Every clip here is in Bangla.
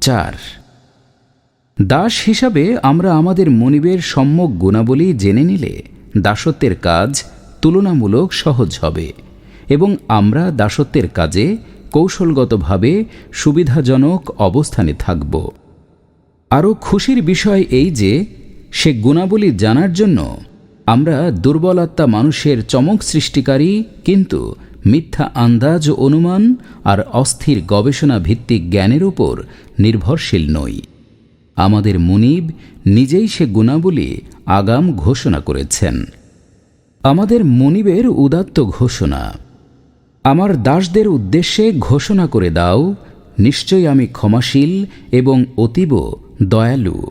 চার। দাস হিসাবে আমরা আমাদের মনিবের সম্যক গুণাবলী জেনে নিলে দাসত্বের কাজ তুলনামূলক সহজ হবে এবং আমরা দাসত্বের কাজে কৌশলগতভাবে সুবিধাজনক অবস্থানে থাকব। আরও খুশির বিষয় এই যে, সে গুণাবলী জানার জন্য আমরা দুর্বলাত্মা মানুষের চমক সৃষ্টিকারী কিন্তু মিথ্যা আন্দাজ ও অনুমান আর অস্থির গবেষণা ভিত্তিক জ্ঞানের উপর নির্ভরশীল নই। আমাদের মুনিব নিজেই সে গুণাবলী আগাম ঘোষণা করেছেন। আমাদের মনিবের উদাত্ত ঘোষণা, আমার দাসদের উদ্দেশ্যে ঘোষণা করে দাও, নিশ্চয়ই আমি ক্ষমাশীল এবং অতীব দয়ালু।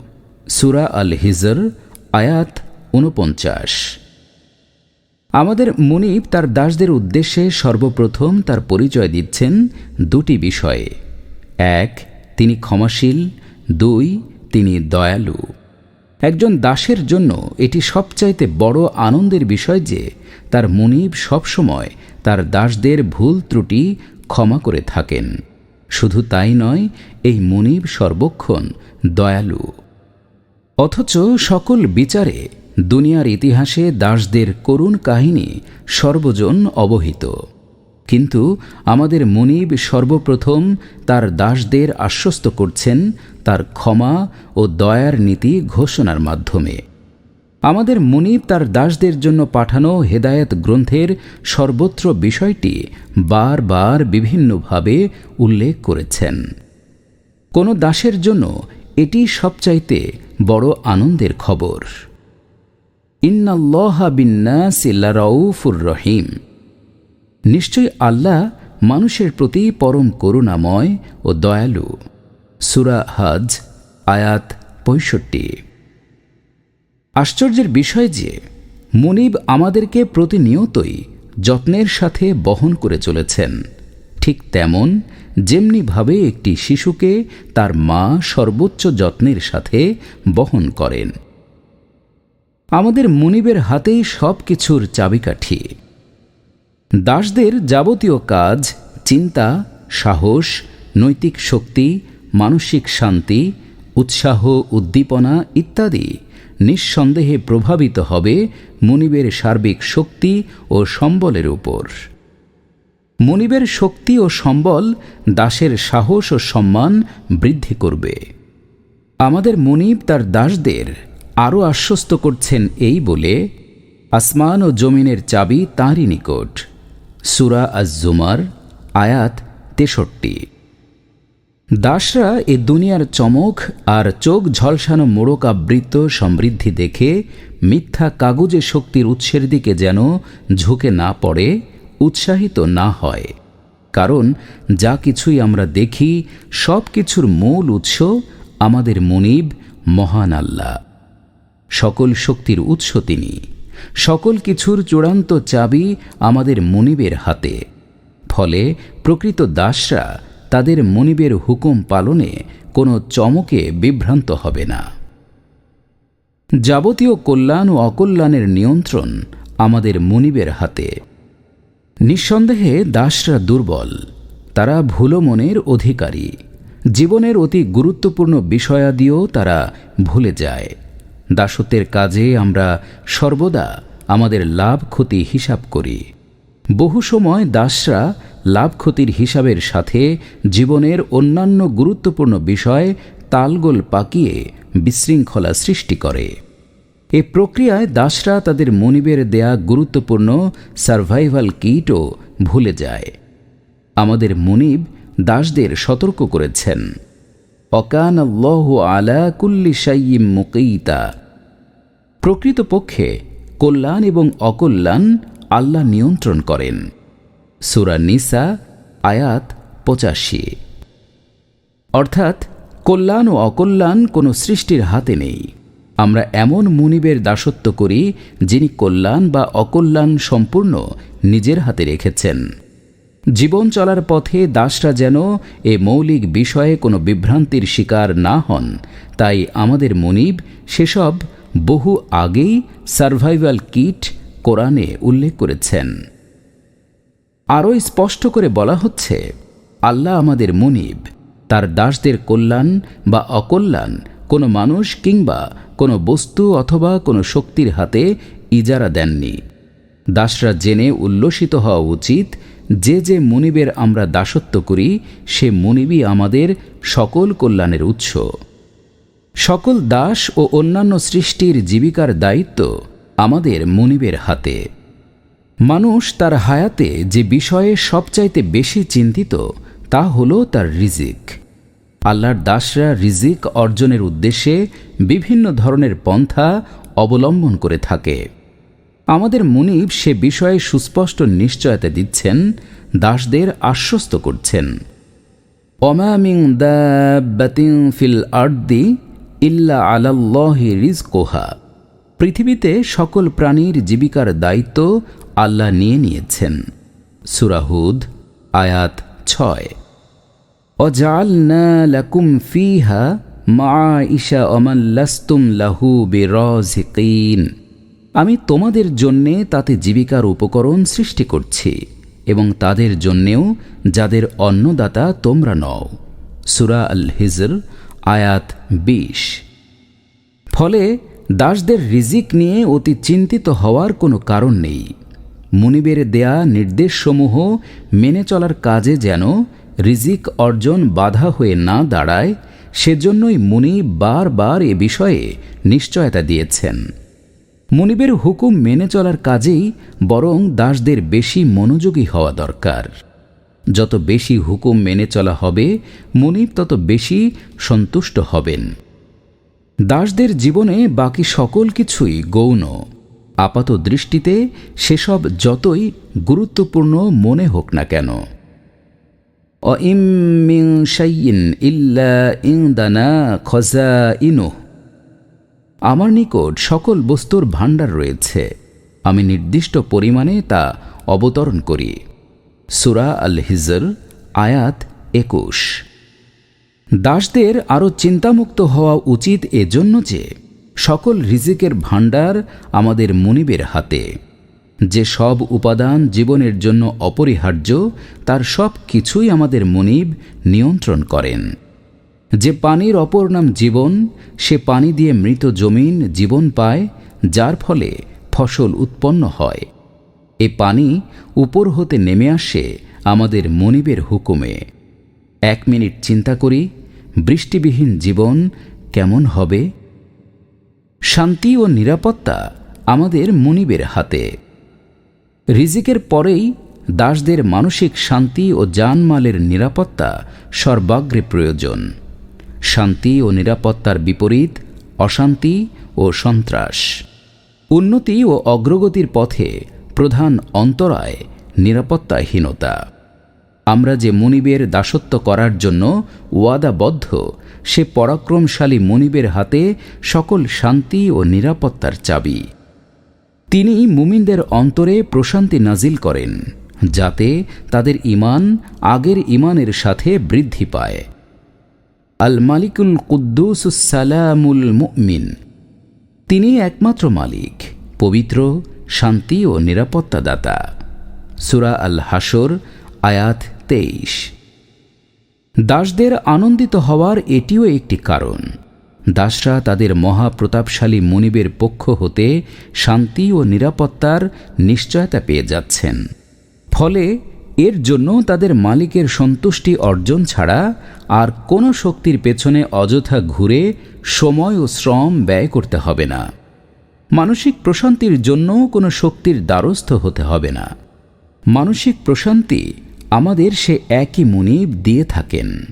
সুরা আল হিজর আয়াত ঊনপঞ্চাশ। আমাদের মুনিব তার দাসদের উদ্দেশ্যে সর্বপ্রথম তার পরিচয় দিচ্ছেন দুটি বিষয়ে। এক, তিনি ক্ষমাশীল। দুই, তিনি দয়ালু। একজন দাসের জন্য এটি সবচাইতে বড় আনন্দের বিষয় যে তার মুনিব সবসময় তার দাসদের ভুল ত্রুটি ক্ষমা করে থাকেন। শুধু তাই নয়, এই মুনিব সর্বক্ষণ দয়ালু। অথচ সকল বিচারে দুনিয়ার ইতিহাসে দাসদের করুণ কাহিনী সর্বজন অবহিত। কিন্তু আমাদের মনিব সর্বপ্রথম তার দাসদের আশ্বস্ত করছেন তার ক্ষমা ও দয়ার নীতি ঘোষণার মাধ্যমে। আমাদের মনিব তার দাসদের জন্য পাঠানো হেদায়েত গ্রন্থের সর্বত্র বিষয়টি বারবার বিভিন্নভাবে উল্লেখ করেছেন। কোনো দাসের জন্য এটি সবচাইতে বড় আনন্দের খবর। ইন্নাল্লাহা বিন্নাসিল্লা রহিম। নিশ্চয় আল্লাহ মানুষের প্রতি পরম করুণাময় ও দয়ালু। সুরা হজ, আয়াত পঁয়ষট্টি। আশ্চর্যের বিষয় যে, মনিব আমাদেরকে প্রতিনিয়তই যত্নের সাথে বহন করে চলেছেন। ঠিক তেমন যেমনিভাবে একটি শিশুকে তার মা সর্বোচ্চ যত্নের সাথে বহন করেন। আমাদের মনিবের হাতেই সব কিছুর চাবিকাঠি। দাসদের যাবতীয় কাজ, চিন্তা, সাহস, নৈতিক শক্তি, মানসিক শান্তি, উৎসাহ, উদ্দীপনা ইত্যাদি নিঃসন্দেহে প্রভাবিত হবে মনিবের সার্বিক শক্তি ও সম্বলের উপর। মনিবের শক্তি ও সম্বল দাসের সাহস ও সম্মান বৃদ্ধি করবে। আমাদের মনিব তার দাসদের আরও আশ্বস্ত করছেন এই বলে আসমান ও জমিনের চাবি তাঁরই নিকট। সুরা আজ জুমার আয়াত তেষট্টি। দাসরা এ দুনিয়ার চমক আর চোখ ঝলসানো মোড়কাবৃত্ত সমৃদ্ধি দেখে মিথ্যা কাগজে শক্তির উৎসের দিকে যেন ঝুঁকে না পড়ে, উৎসাহিত না হয়। কারণ যা কিছুই আমরা দেখি সব কিছুর মূল উৎস আমাদের মনিব মহান আল্লাহ। সকল শক্তির উৎস তিনি। সকল কিছুর চূড়ান্ত চাবি আমাদের মনিবের হাতে। ফলে প্রকৃত দাসরা তাদের মনিবের হুকুম পালনে কোনো চমকে বিভ্রান্ত হবে না। যাবতীয় কল্যাণ ও অকল্যাণের নিয়ন্ত্রণ আমাদের মনিবের হাতে। নিঃসন্দেহে দাসরা দুর্বল, তারা ভুলো মনের অধিকারী। জীবনের অতি গুরুত্বপূর্ণ বিষয়াদিও তারা ভুলে যায়। দাসত্বের কাজে আমরা সর্বদা আমাদের লাভ ক্ষতি হিসাব করি। বহু সময় দাসরা লাভ ক্ষতির হিসাবের সাথে জীবনের অন্যান্য গুরুত্বপূর্ণ বিষয় তালগোল পাকিয়ে বিশৃঙ্খলা সৃষ্টি করে। এ প্রক্রিয়ায় দাসরা তাদের মনিবের দেয়া গুরুত্বপূর্ণ সার্ভাইভাল কিটও ভুলে যায়। আমাদের মনিব দাসদের সতর্ক করেছেন। অকান আলা কুল্লি সাইয়িম মুকেইতা প্রকৃতপক্ষে কল্যাণ এবং অকল্যাণ আল্লাহ নিয়ন্ত্রণ করেন। সুরা নিসা, আয়াত পঁচাশি। অর্থাৎ, কল্যাণ ও অকল্যাণ কোনো সৃষ্টির হাতে নেই। আমরা এমন মুনিবের দাসত্ব করি, যিনি কল্যাণ বা অকল্যাণ সম্পূর্ণ নিজের হাতে রেখেছেন। জীবন চলার পথে দাসরা যেন এ মৌলিক বিষয়ে কোনো বিভ্রান্তির শিকার না হন, তাই আমাদের মনিব সেসব বহু আগেই সার্ভাইভাল কিট কোরআনে উল্লেখ করেছেন। আরও স্পষ্ট করে বলা হচ্ছে, আল্লাহ আমাদের মনিব, তার দাসদের কল্যাণ বা অকল্যাণ, কোনো মানুষ কিংবা কোনো বস্তু অথবা কোনো শক্তির হাতে ইজারা দেননি। দাসরা জেনে উল্লসিত হওয়া উচিত, যে যে মনিবের আমরা দাসত্ব করি, সে মনিবই আমাদের সকল কল্যাণের উৎস। সকল দাস ও অন্যান্য সৃষ্টির জীবিকার দায়িত্ব আমাদের মনিবের হাতে। মানুষ তার হায়াতে যে বিষয়ে সবচাইতে বেশি চিন্তিত, তা হল তার রিজিক। আল্লাহর দাসরা রিজিক অর্জনের উদ্দেশ্যে বিভিন্ন ধরনের পন্থা অবলম্বন করে থাকে। আমাদের মুনিব সে বিষয়ে সুস্পষ্ট নিশ্চয়তা দিচ্ছেন, দাসদের আশ্বস্ত করছেন। অমামিং দাব্বাতিং ফিল আর্দি ইল্লা আলাল্লাহি রিজকোহা। পৃথিবীতে সকল প্রাণীর জীবিকার দায়িত্ব আল্লাহ নিয়ে নিয়েছেন। সুরাহুদ আয়াত ছয়। অজালনা লাকুম ফিহা মা ইশা অমাল্লাস্তুম লাহু বেরজিকিন। আমি তোমাদের জন্যে তাতে জীবিকার উপকরণ সৃষ্টি করছি এবং তাদের জন্যেও যাদের অন্নদাতা তোমরা নও। সুরা আল হিজর আয়াত বিশ। ফলে দাসদের রিজিক নিয়ে অতি চিন্তিত হওয়ার কোনো কারণ নেই। মুনিবের দেয়া নির্দেশসমূহ মেনে চলার কাজে যেন রিজিক অর্জন বাধা হয়ে না দাঁড়ায়, সেজন্যই মুনি বারবার এ বিষয়ে নিশ্চয়তা দিয়েছেন। মুনিবের হুকুম মেনে চলার কাজেই বরং দাসদের বেশি মনোযোগী হওয়া দরকার। যত বেশি হুকুম মেনে চলা হবে, মুনিব তত বেশি সন্তুষ্ট হবেন। দাসদের জীবনে বাকি সকল কিছুই গৌণ। আপাত দৃষ্টিতে সেসব যতই গুরুত্বপূর্ণ মনে হোক না কেন। অইমিং শাইইন ইল্লা ইংদানা খজা আমার নিকট সকল বস্তুর ভাণ্ডার রয়েছে। আমি নির্দিষ্ট পরিমাণে তা অবতরণ করি। সুরা আল হিজর আয়াত একুশ। দাসদের আরও চিন্তামুক্ত হওয়া উচিত এজন্য যে, সকল রিজিকের ভাণ্ডার আমাদের মনিবের হাতে। যে সব উপাদান জীবনের জন্য অপরিহার্য, তার সব কিছুই আমাদের মনিব নিয়ন্ত্রণ করেন। যে পানির অপর নাম জীবন, সে পানি দিয়ে মৃত জমিন জীবন পায়, যার ফলে ফসল উৎপন্ন হয়। এ পানি উপর হতে নেমে আসে আমাদের মনিবের হুকুমে। এক মিনিট চিন্তা করি, বৃষ্টিবিহীন জীবন কেমন হবে? শান্তি ও নিরাপত্তা আমাদের মনিবের হাতে। রিজিকের পরেই দাসদের মানসিক শান্তি ও জানমালের নিরাপত্তা সর্বাগ্রে প্রয়োজন। শান্তি ও নিরাপত্তার বিপরীত অশান্তি ও সন্ত্রাস। উন্নতি ও অগ্রগতির পথে প্রধান অন্তরায় নিরাপত্তাহীনতা। আমরা যে মনিবের দাসত্ব করার জন্য ওয়াদাবদ্ধ, সে পরাক্রমশালী মনিবের হাতে সকল শান্তি ও নিরাপত্তার চাবি। তিনি মুমিনদের অন্তরে প্রশান্তি নাজিল করেন, যাতে তাদের ইমান আগের ইমানের সাথে বৃদ্ধি পায়। আল মালিকুল কুদ্দুস সালামুল মুমিন। তিনি একমাত্র মালিক, পবিত্র শান্তি ও নিরাপত্তাদাতা। সুরা আল হাসর আয়াত তেইশ। দাসদের আনন্দিত হওয়ার এটিও একটি কারণ। দাসরা তাদের মহাপ্রতাপশালী মনিবের পক্ষ হতে শান্তি ও নিরাপত্তার নিশ্চয়তা পেয়ে যাচ্ছেন। ফলে এর জন্য তাদের মালিকের সন্তুষ্টি অর্জন ছাড়া আর কোনো শক্তির পেছনে অযথা ঘুরে সময় ও শ্রম ব্যয় করতে হবে না। মানসিক প্রশান্তির জন্য কোনো শক্তির দ্বারস্থ হতে হবে না। মানসিক প্রশান্তি আমাদের সে একই মুনিব দিয়ে থাকেন।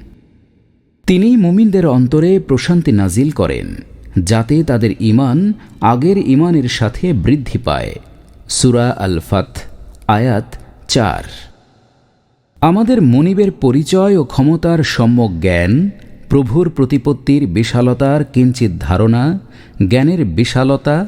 তিনি মুমিনদের অন্তরে প্রশান্তি নাজিল করেন, যাতে তাদের ইমান আগের ইমানের সাথে বৃদ্ধি পায়। সুরা আল ফাত আয়াত চার। আমাদের মনিবের পরিচয় ও ক্ষমতার সম্যক জ্ঞান, প্রভুর প্রতিপত্তির বিশালতার কিঞ্চিত ধারণা, জ্ঞানের বিশালতা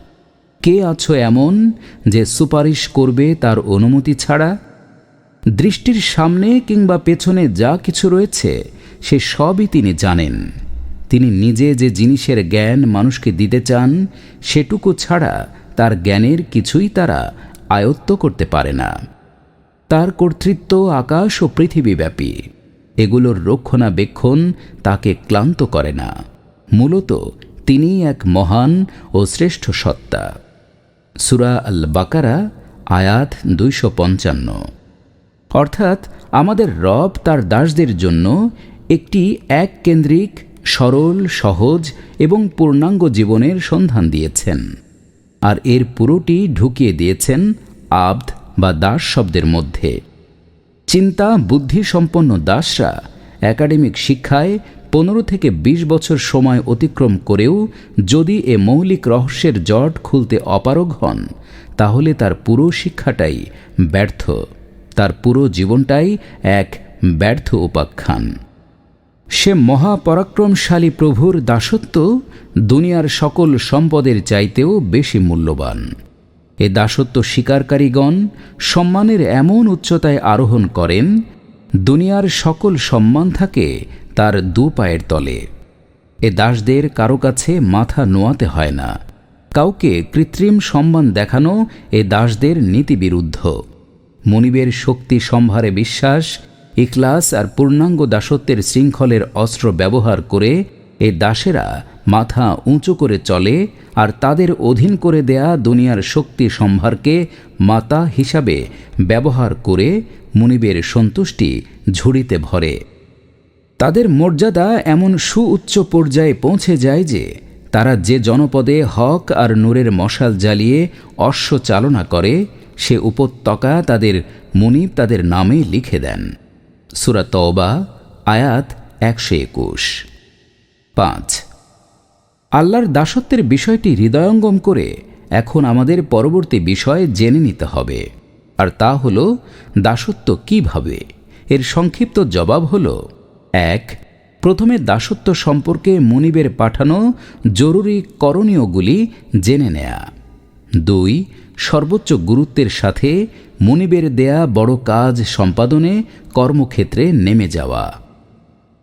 কে আছো এমন যে সুপারিশ করবে তার অনুমতি ছাড়া? দৃষ্টির সামনে কিংবা পেছনে যা কিছু রয়েছে, সে সবই তিনি জানেন। তিনি নিজে যে জিনিসের জ্ঞান মানুষকে দিতে চান, সেটুকু ছাড়া তার জ্ঞানের কিছুই তারা আয়ত্ত করতে পারে না। তার কর্তৃত্ব আকাশ ও পৃথিবীব্যাপী। এগুলোর রক্ষণাবেক্ষণ তাকে ক্লান্ত করে না। মূলত তিনি এক মহান ও শ্রেষ্ঠ সত্তা। সুরা আল বাকারা আয়াত দুইশো পঞ্চান্ন। অর্থাৎ আমাদের রব তার দাসদের জন্য একটি এক কেন্দ্রিক সরল, সহজ এবং পূর্ণাঙ্গ জীবনের সন্ধান দিয়েছেন। আর এর পুরোটি ঢুকিয়ে দিয়েছেন আব্দ বা দাস শব্দের মধ্যে। চিন্তা বুদ্ধিসম্পন্ন দাসরা একাডেমিক শিক্ষায় পনেরো থেকে ২০ বছর সময় অতিক্রম করেও যদি এ মৌলিক রহস্যের জট খুলতে অপারগ হন, তাহলে তার পুরো শিক্ষাটাই ব্যর্থ। তার পুরো জীবনটাই এক ব্যর্থ উপাখ্যান। সে মহাপরাক্রমশালী প্রভুর দাসত্ব দুনিয়ার সকল সম্পদের চাইতেও বেশি মূল্যবান। এ দাসত্ব স্বীকারকারীগণ সম্মানের এমন উচ্চতায় আরোহণ করেন, দুনিয়ার সকল সম্মান থাকে তার দু পায়ের তলে। এ দাসদের কারও কাছে মাথা নোয়াতে হয় না। কাউকে কৃত্রিম সম্মান দেখানো এ দাসদের নীতিবিরুদ্ধ। মনিবের শক্তি সম্ভারে বিশ্বাস ইকলাস আর পূর্ণাঙ্গ দাসত্বের শৃঙ্খলের অস্ত্র ব্যবহার করে এ দাসেরা মাথা উঁচু করে চলে আর তাদের অধীন করে দেয়া দুনিয়ার শক্তি সম্ভারকে মাতা হিসাবে ব্যবহার করে মুনিবের সন্তুষ্টি ঝুড়িতে ভরে। তাদের মর্যাদা এমন সুউচ্চ পর্যায়ে পৌঁছে যায় যে তারা যে জনপদে হক আর নূরের মশাল জ্বালিয়ে অশ্ব চালনা করে, সে উপত্যকা তাদের মুনিব তাদের নামে লিখে দেন। সুরা তওবা, আয়াত একশো একুশ। পাঁচ। আল্লাহর দাসত্বের বিষয়টি হৃদয়ঙ্গম করে এখন আমাদের পরবর্তী বিষয় জেনে নিতে হবে। আর তা হল, দাসত্ব কীভাবে? এর সংক্ষিপ্ত জবাব হল এক, প্রথমে দাসত্ব সম্পর্কে মনিবের পাঠানো জরুরি করণীয়গুলি জেনে নেয়া। দুই, সর্বোচ্চ গুরুত্বের সাথে মনিবের দেয়া বড় কাজ সম্পাদনে কর্মক্ষেত্রে নেমে যাওয়া।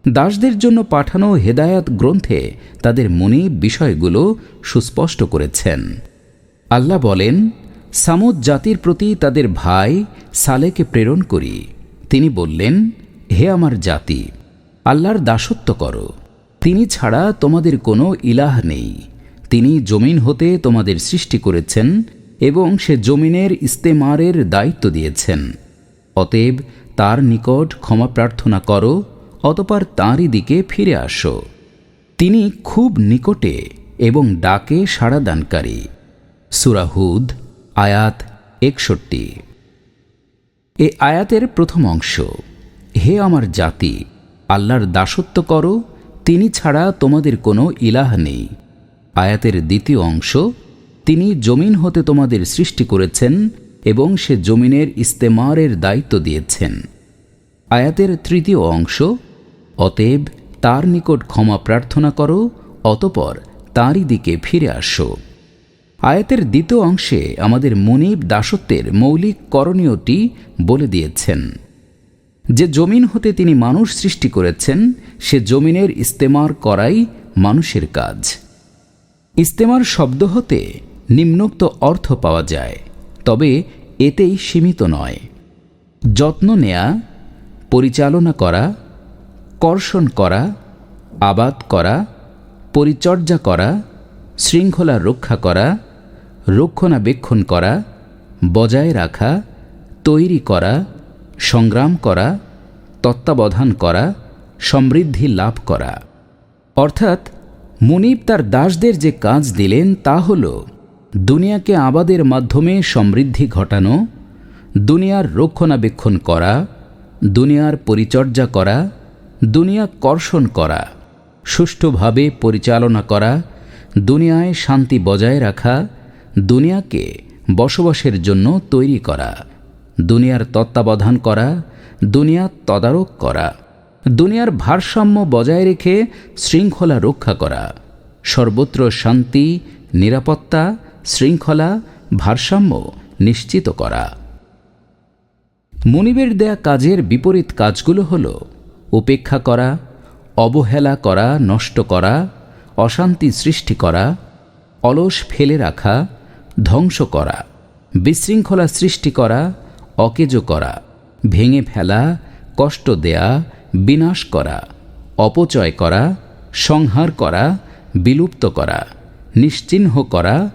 দাসদের জন্য পাঠানো হেদায়াত গ্রন্থে তাদের মনি বিষয়গুলো সুস্পষ্ট করেছেন। আল্লাহ বলেন, সামুদ জাতির প্রতি তাদের ভাই সালেকে প্রেরণ করি। তিনি বললেন, হে আমার জাতি আল্লাহর দাসত্ব করো। তিনি ছাড়া তোমাদের কোনো ইলাহ নেই। তিনি জমিন হতে তোমাদের সৃষ্টি করেছেন এবং সে জমিনের ইস্তেমারের দায়িত্ব দিয়েছেন। অতএব তার নিকট ক্ষমা প্রার্থনা করো, অতপর তাঁরই দিকে ফিরে আসো। তিনি খুব নিকটে এবং ডাকে সাড়াদানকারী সুরাহুদ আয়াত একষট্টি। এ আয়াতের প্রথম অংশ, হে আমার জাতি আল্লাহর দাসত্ব করো, তিনি ছাড়া তোমাদের কোনো ইলাহ নেই। আয়াতের দ্বিতীয় অংশ, তিনি জমিন হতে তোমাদের সৃষ্টি করেছেন এবং সে জমিনের ইস্তেমারের দায়িত্ব দিয়েছেন। আয়াতের তৃতীয় অংশ, অতএব তার নিকট ক্ষমা প্রার্থনা করো, অতপর তাঁরই দিকে ফিরে আসো। আয়াতের দ্বিতীয় অংশে আমাদের মনিব দাসত্বের মৌলিক করণীয়টি বলে দিয়েছেন। যে জমিন হতে তিনি মানুষ সৃষ্টি করেছেন, সে জমিনের ইস্তেমার করাই মানুষের কাজ। ইস্তেমার শব্দ হতে নিম্নোক্ত অর্থ পাওয়া যায়, তবে এতেই সীমিত নয়। যত্ন নেয়া, পরিচালনা করা, কর্ষণ করা, আবাদ করা, পরিচর্যা করা, শৃঙ্খলা রক্ষা করা, রক্ষণাবেক্ষণ করা, বজায় রাখা, তৈরি করা সংগ্রাম করা, তত্ত্বাবধান করা, সমৃদ্ধি লাভ করা। অর্থাৎ মুনিব তার দাসদের যে কাজ দিলেন তা হল দুনিয়াকে আবাদের মাধ্যমে সমৃদ্ধি ঘটানো, দুনিয়ার রক্ষণাবেক্ষণ করা, দুনিয়ার পরিচর্যা করা, দুনিয়া কর্ষণ করা, সুষ্ঠুভাবে পরিচালনা করা, দুনিয়ায় শান্তি বজায় রাখা, দুনিয়াকে বসবাসের জন্য তৈরি করা। দুনিয়ার তত্ত্বাবধান করা দুনিয়ার তদারক করা, দুনিয়ার ভারসাম্য বজায় রেখে শৃঙ্খলা রক্ষা করা, সর্বত্র শান্তি, নিরাপত্তা, শৃঙ্খলা, ভারসাম্য নিশ্চিত করা। মনিবের দেয়া কাজের বিপরীত কাজগুলো হল উপেক্ষা করা, অবহেলা করা, নষ্ট করা, অশান্তি সৃষ্টি করা, অলস ফেলে রাখা, ধ্বংস করা, বিশৃঙ্খলা সৃষ্টি করা অকেজ করা, ভেঙে ফেলা, কষ্ট দেয়া, বিনাশ করা, অপচয় করা, সংহার করা, বিলুপ্ত করা, নিশ্চিহ্ন করা,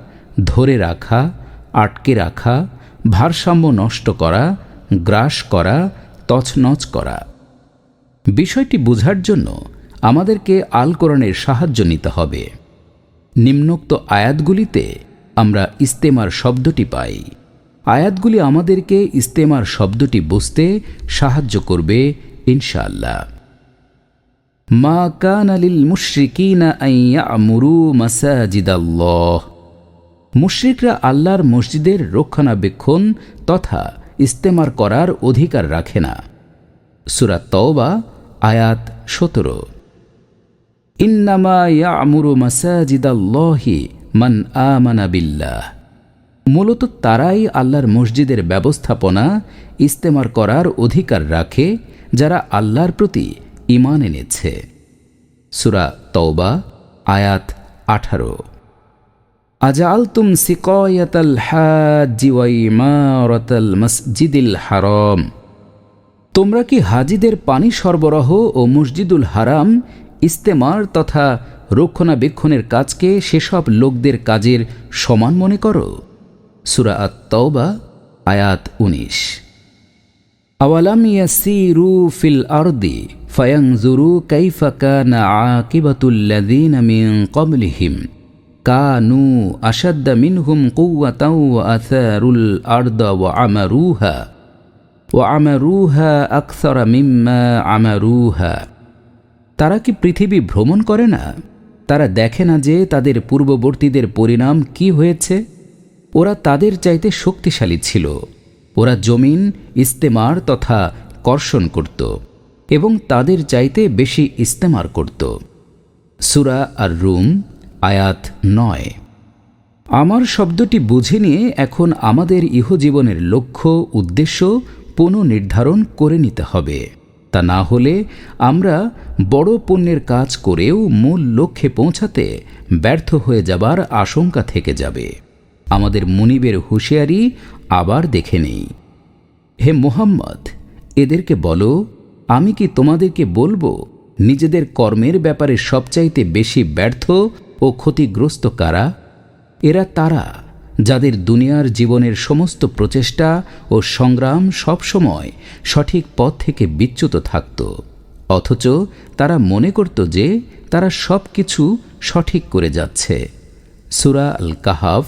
ধরে রাখা, আটকে রাখা, ভারসাম্য নষ্ট করা, গ্রাস করা, তছনছ করা। বিষয়টি বোঝার জন্য আমাদেরকে আল সাহায্য নিতে হবে। নিম্নোক্ত আয়াতগুলিতে আমরা ইস্তেমার শব্দটি পাই। আয়াতগুলি আমাদেরকে ইস্তেমার শব্দটি বুঝতে সাহায্য করবে, ইনশাআল্লাহ। মা কান আলিল মুশরিকিনা মাসাজিদাল্লাহ। মুশরিকরা আল্লাহর মসজিদের রক্ষণাবেক্ষণ তথা ইস্তেমার করার অধিকার রাখে না। সুরাত তওবা, আয়াত সতেরো। ইন্নামা ইয়ামুরু মাসাজিদাল্লাহি মান আমানা বিল্লাহ। মূলত তারাই আল্লাহর মসজিদের ব্যবস্থাপনা ইস্তেমার করার অধিকার রাখে, যারা আল্লাহর প্রতি ইমান এনেছে। সুরা তওবা, আয়াত আঠারো। আজালতুম সিকয়াতাল হাজি ওয়াইমারাতাল মসজিদিল হারাম। তোমরা কি হাজিদের পানি সরবরাহ ও মসজিদুল হারাম ইস্তেমার তথা রক্ষণাবেক্ষণের কাজকে সেসব লোকদের কাজের সমান মনে করো? সুরা আত তওবা আয়াত উনিশ। আওয়ালাম ইয়াসিরু ফিল আরদি ফায়ানজুরু কাইফা কানা আকিবাতুল্লাযীনা মিন ক্বাবলিহিম, কানু আশাদ্দা মিনহুম কুওয়াতাও ওয়া আথারুল আরদা ওয়া আমারুহা ওয়া আমারুহা আকসারা মিম্মা আমারুহা। তারা কি পৃথিবী ভ্রমণ করে না? তারা দেখে না যে তাদের পূর্ববর্তীদের পরিণাম কি হয়েছে? ওরা তাদের চাইতে শক্তিশালী ছিল। ওরা জমিন, ইস্তেমার তথা কর্ষণ করত এবং তাদের চাইতে বেশি ইস্তেমার করত। সুরা আর রুম আয়াত নয়। আমার শব্দটি বুঝে নিয়ে এখন আমাদের ইহজীবনের লক্ষ্য, উদ্দেশ্য পুনর্নির্ধারণ করে নিতে হবে। তা না হলে আমরা বড় পুণ্যের কাজ করেও মূল লক্ষ্যে পৌঁছাতে ব্যর্থ হয়ে যাবার আশঙ্কা থেকে যাবে। আমাদের মুনিবের হুঁশিয়ারি আবার দেখে নেই। হে মোহাম্মদ, এদেরকে বলো, আমি কি তোমাদেরকে বলব, নিজেদের কর্মের ব্যাপারে সবচাইতে বেশি ব্যর্থ ও ক্ষতিগ্রস্ত কারা? এরা তারা, যাদের দুনিয়ার জীবনের সমস্ত প্রচেষ্টা ও সংগ্রাম সবসময় সঠিক পথ থেকে বিচ্যুত থাকত, অথচ তারা মনে করত যে তারা সব কিছু সঠিক করে যাচ্ছে। সুরা আল কাহাফ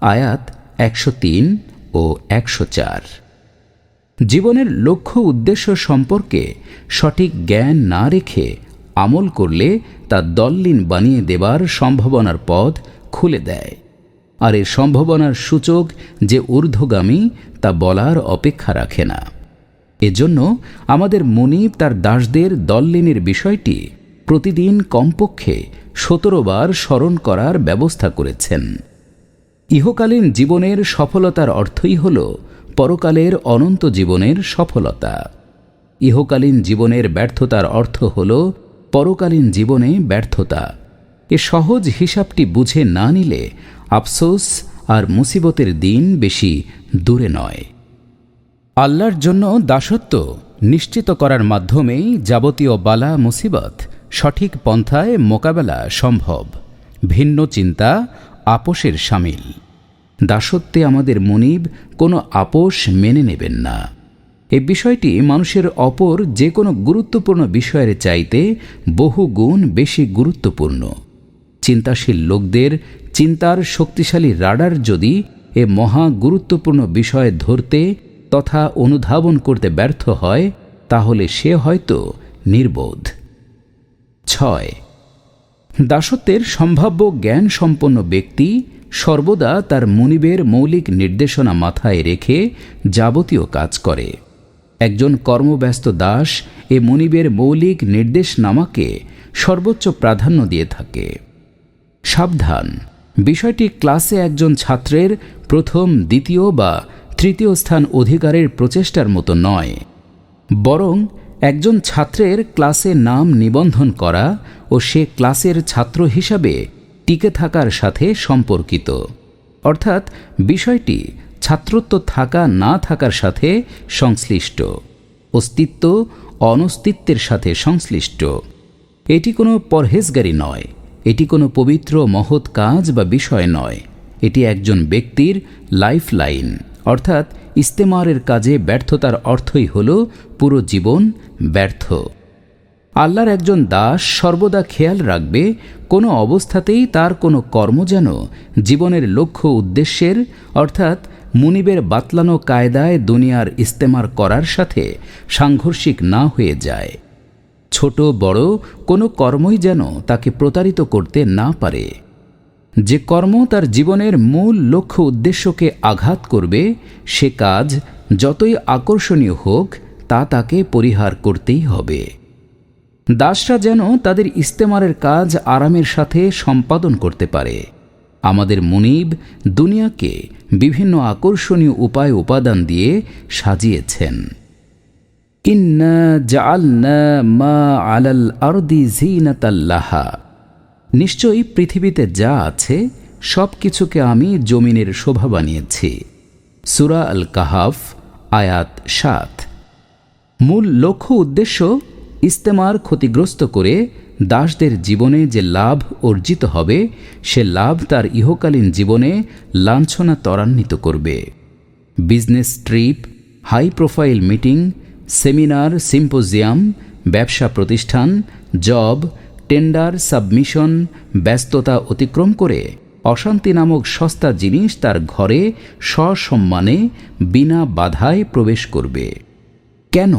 আয়াত একশো তিন ও একশো চার। জীবনের লক্ষ্য উদ্দেশ্য সম্পর্কে সঠিক জ্ঞান না রেখে আমল করলে তা দল্লিন বানিয়ে দেবার সম্ভাবনার পথ খুলে দেয়। আর এর সম্ভাবনার সূচক যে ঊর্ধ্বগামী তা বলার অপেক্ষা রাখে না। এজন্য আমাদের মনিব তার দাসদের দল্লিনের বিষয়টি প্রতিদিন কমপক্ষে সতেরো বার স্মরণ করার ব্যবস্থা করেছেন। ইহকালীন জীবনের সফলতার অর্থই হল পরকালের অনন্ত জীবনের সফলতা। ইহকালীন জীবনের ব্যর্থতার অর্থ হল পরকালীন জীবনে ব্যর্থতা। এ সহজ হিসাবটি বুঝে না নিলে আফসোস আর মুসিবতের দিন বেশি দূরে নয়। আল্লাহর জন্য দাসত্ব নিশ্চিত করার মাধ্যমেই যাবতীয় বালা, মুসিবত, সঠিক পন্থায় মোকাবেলা সম্ভব। ভিন্ন চিন্তা আপোষের সামিল। দাসত্বে আমাদের মনিব কোনো আপোষ মেনে নেবেন না। এ বিষয়টি মানুষের অপর যে কোনো গুরুত্বপূর্ণ বিষয়ের চাইতে বহু গুণ বেশি গুরুত্বপূর্ণ। চিন্তাশীল লোকদের চিন্তার শক্তিশালী রাডার যদি এ মহা গুরুত্বপূর্ণ বিষয় ধরতে তথা অনুধাবন করতে ব্যর্থ হয়, তাহলে সে হয়তো নির্বোধ। ছয় দাসত্বের সম্ভাব্য জ্ঞান সম্পন্ন ব্যক্তি সর্বদা তার মনিবের মৌলিক নির্দেশনা মাথায় রেখে যাবতীয় কাজ করে। একজন কর্মব্যস্ত দাস এ মনিবের মৌলিক নির্দেশনামাকে সর্বোচ্চ প্রাধান্য দিয়ে থাকে। সাবধান। বিষয়টি ক্লাসে একজন ছাত্রের প্রথম, দ্বিতীয় বা তৃতীয় স্থান অধিকারের প্রচেষ্টার মতো নয়, বরং একজন ছাত্রের ক্লাসে নাম নিবন্ধন করা ও সে ক্লাসের ছাত্র হিসাবে টিকে থাকার সাথে সম্পর্কিত। অর্থাৎ বিষয়টি ছাত্রত্ব থাকা না থাকার সাথে সংশ্লিষ্ট, অস্তিত্ব অনস্তিত্বের সাথে সংশ্লিষ্ট। এটি কোনো পরহেজগারি নয়, এটি কোনো পবিত্র মহৎ কাজ বা বিষয় নয়, এটি একজন ব্যক্তির লাইফ লাইন অর্থাৎ ইস্তেমারের কাজে ব্যর্থতার অর্থই হল পুরো জীবন ব্যর্থ। আল্লাহর একজন দাস সর্বদা খেয়াল রাখবে, কোনো অবস্থাতেই তার কোনো কর্ম যেন জীবনের লক্ষ্য উদ্দেশ্যের, অর্থাৎ মুনিবের বাতলানো কায়দায় দুনিয়ার ইস্তেমার করার সাথে সাংঘর্ষিক না হয়ে যায়। ছোট বড় কোনো কর্মই যেন তাকে প্রতারিত করতে না পারে। যে কর্ম তার জীবনের মূল লক্ষ্য উদ্দেশ্যকে আঘাত করবে, সে কাজ যতই আকর্ষণীয় হোক, তা তাকে পরিহার করতেই হবে। দাসরা যেন তাদের ইস্তেমারের কাজ আরামের সাথে সম্পাদন করতে পারে। আমাদের মুনিব দুনিয়াকে বিভিন্ন আকর্ষণীয় উপায় উপাদান দিয়ে সাজিয়েছেন। ইন্না জাআলনা মা আলাল আরদি জিনাতাল্লাহা নিশ্চয়ই পৃথিবীতে যা আছে সব কিছুকে আমি জমিনের শোভা বানিয়েছি। সুরা আল কাহাফ আয়াত সাত। মূল লক্ষ্য উদ্দেশ্য, ইস্তেমার ক্ষতিগ্রস্ত করে দাসদের জীবনে যে লাভ অর্জিত হবে, সে লাভ তার ইহকালীন জীবনে লাঞ্ছনা ত্বরান্বিত করবে। Business trip, high profile meeting, seminar, symposium, ব্যবসা প্রতিষ্ঠান, জব টেন্ডার, সাবমিশন, ব্যস্ততা অতিক্রম করে অশান্তি নামক সস্তা জিনিস তার ঘরে সসম্মানে বিনা বাধায় প্রবেশ করবে। কেন?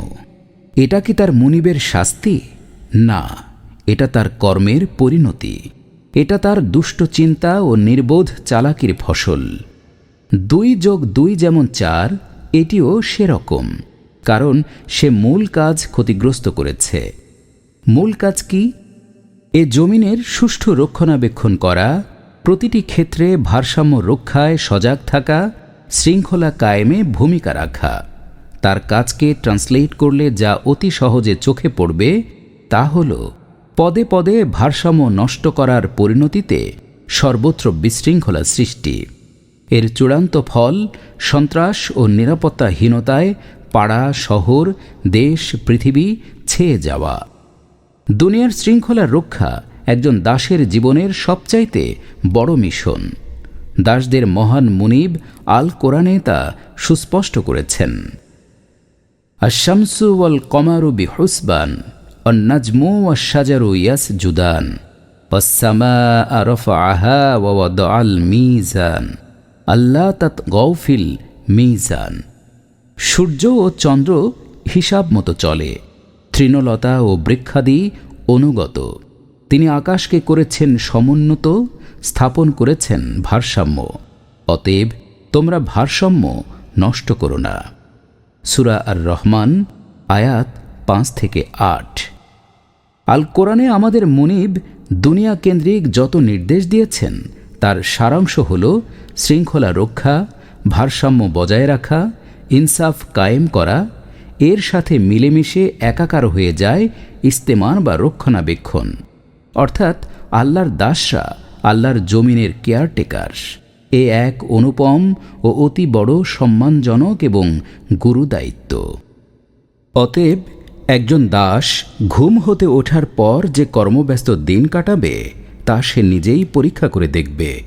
এটা কি তার মুনিবের শাস্তি? না, এটা তার কর্মের পরিণতি। এটা তার দুষ্ট চিন্তা ও নির্বোধ চালাকির ফসল। দুই যোগ দুই যেমন চার, এটিও সেরকম, কারণ সে মূল কাজ ক্ষতিগ্রস্ত করেছে। মূল কাজ কি? এ জমিনের সুষ্ঠু রক্ষণাবেক্ষণ করা, প্রতিটি ক্ষেত্রে ভারসাম্য রক্ষায় সজাগ থাকা, শৃঙ্খলা কায়েমে ভূমিকা রাখা। তার কাজকে ট্রান্সলেট করলে যা অতি সহজে চোখে পড়বে, তা হল পদে পদে ভারসাম্য নষ্ট করার পরিণতিতে সর্বত্র বিশৃঙ্খলা সৃষ্টি। এর চূড়ান্ত ফল সন্ত্রাস ও নিরাপত্তাহীনতায় পাড়া, শহর, দেশ, পৃথিবী ছেয়ে যাওয়া। দুনিয়ার শৃঙ্খলা রক্ষা একজন দাসের জীবনের সবচাইতে বড় মিশন। দাসদের মহান মুনিব আল কোরআনে তা সুস্পষ্ট করেছেন। আশামসু অল কমারু বি হুসবান অন্নাজমু ওয়াসাজারু ইয়াস জুদান পসামা আরফ আহা ওয়াদ আল মিজান আল্লাহ গৌফিল মিজান। সূর্য ও চন্দ্র হিসাব মতো চলে। তৃণলতা ও বৃক্ষাদি অনুগত। তিনি আকাশকে করেছেন সমুন্নত, স্থাপন করেছেন ভারসাম্য। অতএব তোমরা ভারসাম্য নষ্ট করো না। সুরা আর রহমান আয়াত পাঁচ থেকে আট। আল কোরআনে আমাদের মনিব দুনিয়া কেন্দ্রিক যত নির্দেশ দিয়েছেন, তার সারাংশ হল শৃঙ্খলা রক্ষা, ভারসাম্য বজায় রাখা, ইনসাফ কায়েম করা এর সাথে মিলেমিশে একাকার হয়ে যায় ইস্তেমান বা রক্ষণাবেক্ষণ। অর্থাৎ আল্লাহর দাসরা, আল্লাহর জমিনের কেয়ারটেকার। এ এক অনুপম ও অতি বড় সম্মানজনক এবং গুরুদায়িত্ব। অতএব একজন দাস ঘুম হতে ওঠার পর যে কর্মব্যস্ত দিন কাটাবে, তা সে নিজেই পরীক্ষা করে দেখবে।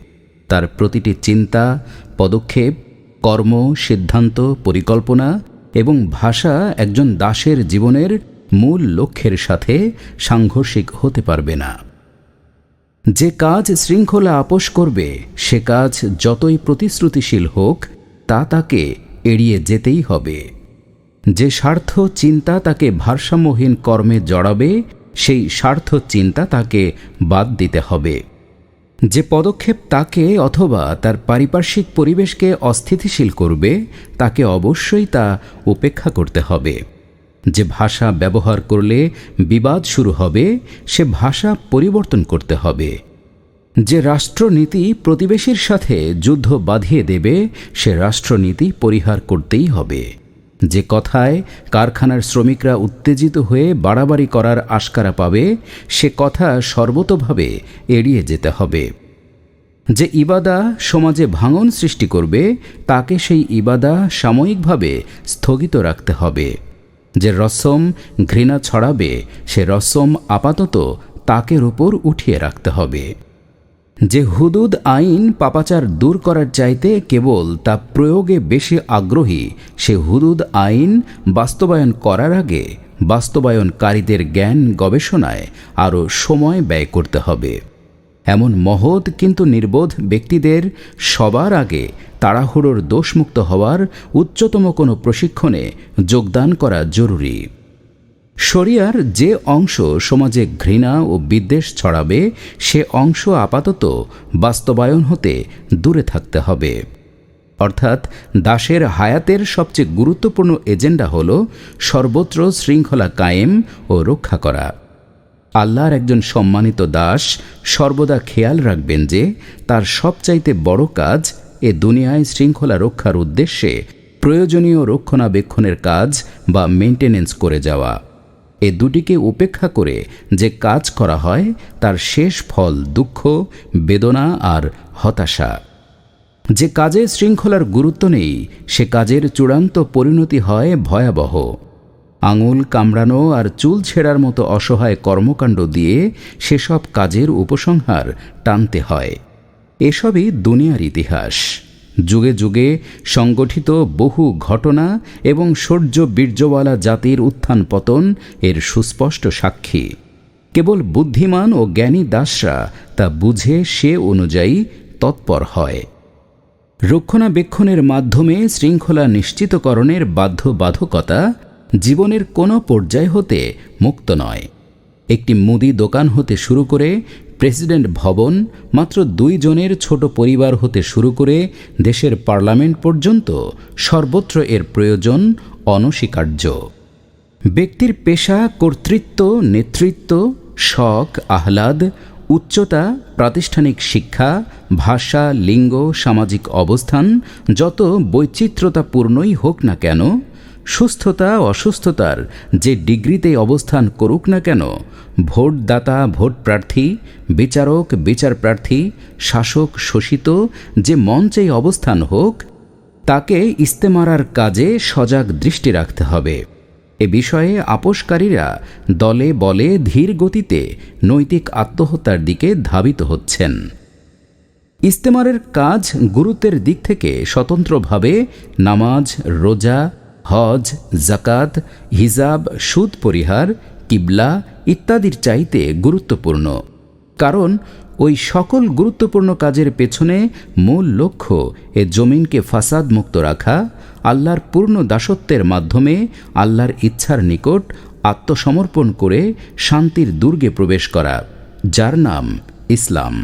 তার প্রতিটি চিন্তা, পদক্ষেপ, কর্ম, সিদ্ধান্ত, পরিকল্পনা এবং ভাষা একজন দাসের জীবনের মূল লক্ষ্যের সাথে সাংঘর্ষিক হতে পারবে না। যে কাজ শৃঙ্খলা আপোষ করবে, সে কাজ যতই প্রতিশ্রুতিশীল হোক, তা তাকে এড়িয়ে যেতেই হবে। যে স্বার্থ চিন্তা তাকে ভারসাম্যহীন কর্মে জড়াবে, সেই স্বার্থ চিন্তা তাকে বাদ দিতে হবে। যে পদক্ষেপ তাকে অথবা তার পারিপার্শ্বিক পরিবেশকে অস্থিতিশীল করবে, তাকে অবশ্যই তা উপেক্ষা করতে হবে। যে ভাষা ব্যবহার করলে বিবাদ শুরু হবে, সে ভাষা পরিবর্তন করতে হবে। যে রাষ্ট্রনীতি প্রতিবেশীর সাথে যুদ্ধ বাঁধিয়ে দেবে, সে রাষ্ট্রনীতি পরিহার করতেই হবে। যে কথায় কারখানার শ্রমিকরা উত্তেজিত হয়ে বাড়াবাড়ি করার আশকারা পাবে, সে কথা সর্বতোভাবে এড়িয়ে যেতে হবে। যে ইবাদা সমাজে ভাঙন সৃষ্টি করবে, তাকে সেই ইবাদা সাময়িকভাবে স্থগিত রাখতে হবে। যে রসম ঘৃণা ছড়াবে, সে রসম আপাতত তাকের উপর উঠিয়ে রাখতে হবে। যে হুদুদ আইন পাপাচার দূর করার চাইতে কেবল তা প্রয়োগে বেশি আগ্রহী, সে হুদুদ আইন বাস্তবায়ন করার আগে বাস্তবায়নকারীদের জ্ঞান গবেষণায় আরও সময় ব্যয় করতে হবে। এমন মহৎ কিন্তু নির্বোধ ব্যক্তিদের সবার আগে তাড়াহুড়োর দোষমুক্ত হওয়ার উচ্চতম কোনো প্রশিক্ষণে যোগদান করা জরুরি। শরিয়ার যে অংশ সমাজে ঘৃণা ও বিদ্বেষ ছড়াবে, সে অংশ আপাতত বাস্তবায়ন হতে দূরে থাকতে হবে। অর্থাৎ দাসের হায়াতের সবচেয়ে গুরুত্বপূর্ণ এজেন্ডা হল সর্বত্র শৃঙ্খলা কায়েম ও রক্ষা করা। আল্লাহর একজন সম্মানিত দাস সর্বদা খেয়াল রাখবেন যে তার সবচাইতে বড় কাজ এ দুনিয়ায় শৃঙ্খলা রক্ষার উদ্দেশ্যে প্রয়োজনীয় রক্ষণাবেক্ষণের কাজ বা মেনটেনেন্স করে যাওয়া। এ দুটিকে উপেক্ষা করে যে কাজ করা হয়, তার শেষ ফল দুঃখ, বেদনা আর হতাশা। যে কাজে শৃঙ্খলার গুরুত্ব নেই, সে কাজের চূড়ান্ত পরিণতি হয় ভয়াবহ। আঙুল কামড়ানো আর চুল ছেঁড়ার মতো অসহায় কর্মকাণ্ড দিয়ে সেসব কাজের উপসংহার টানতে হয়। এসবই দুনিয়ার ইতিহাস। যুগে যুগে সংগঠিত বহু ঘটনা এবং শৌর্য বীর্যওয়ালা জাতির উত্থান পতন এর সুস্পষ্ট সাক্ষী। কেবল বুদ্ধিমান ও জ্ঞানী দাসরা তা বুঝে সে অনুযায়ী তৎপর হয়। রক্ষণাবেক্ষণের মাধ্যমে শৃঙ্খলা নিশ্চিতকরণের বাধ্যবাধকতা জীবনের কোনো পর্যায় হতে মুক্ত নয়। একটি মুদি দোকান হতে শুরু করে প্রেসিডেন্ট ভবন মাত্র দুই জনের ছোট পরিবার হতে শুরু করে দেশের পার্লামেন্ট পর্যন্ত সর্বত্র এর প্রয়োজন অনস্বীকার্য। ব্যক্তির পেশা, কর্তৃত্ব, নেতৃত্ব, শখ, আহ্লাদ, উচ্চতা, প্রাতিষ্ঠানিক শিক্ষা, ভাষা, লিঙ্গ, সামাজিক অবস্থান, যত বৈচিত্র্যতাপূর্ণই হোক না কেন সুস্থতা অসুস্থতার যে ডিগ্রিতে অবস্থান করুক না কেন, ভোটদাতা, ভোট প্রার্থী, বিচারক, বিচার প্রার্থী, শাসক, শোষিত যে মঞ্চেই অবস্থান হোক, তাকে ইস্তেমারার কাজে সজাগ দৃষ্টি রাখতে হবে। এ বিষয়ে আপোষকারীরা দলে বলে ধীর গতিতে নৈতিক আত্মহত্যার দিকে ধাবিত হচ্ছেন। ইস্তেমারের কাজ গুরুত্বের দিক থেকে স্বতন্ত্রভাবে নামাজ, রোজা হজ জাকাত হিজাব, সুদ পরিহার, কিবলা ইত্যাদির চাইতে গুরুত্বপূর্ণ। কারণ ওই সকল গুরুত্বপূর্ণ কাজের পেছনে মূল লক্ষ্য এ জমিনকে ফাসাদ মুক্ত রাখা, আল্লাহর পূর্ণ দাসত্বের মাধ্যমে আল্লাহর ইচ্ছার নিকট আত্মসমর্পণ করে শান্তির দুর্গে প্রবেশ করা, যার নাম ইসলাম।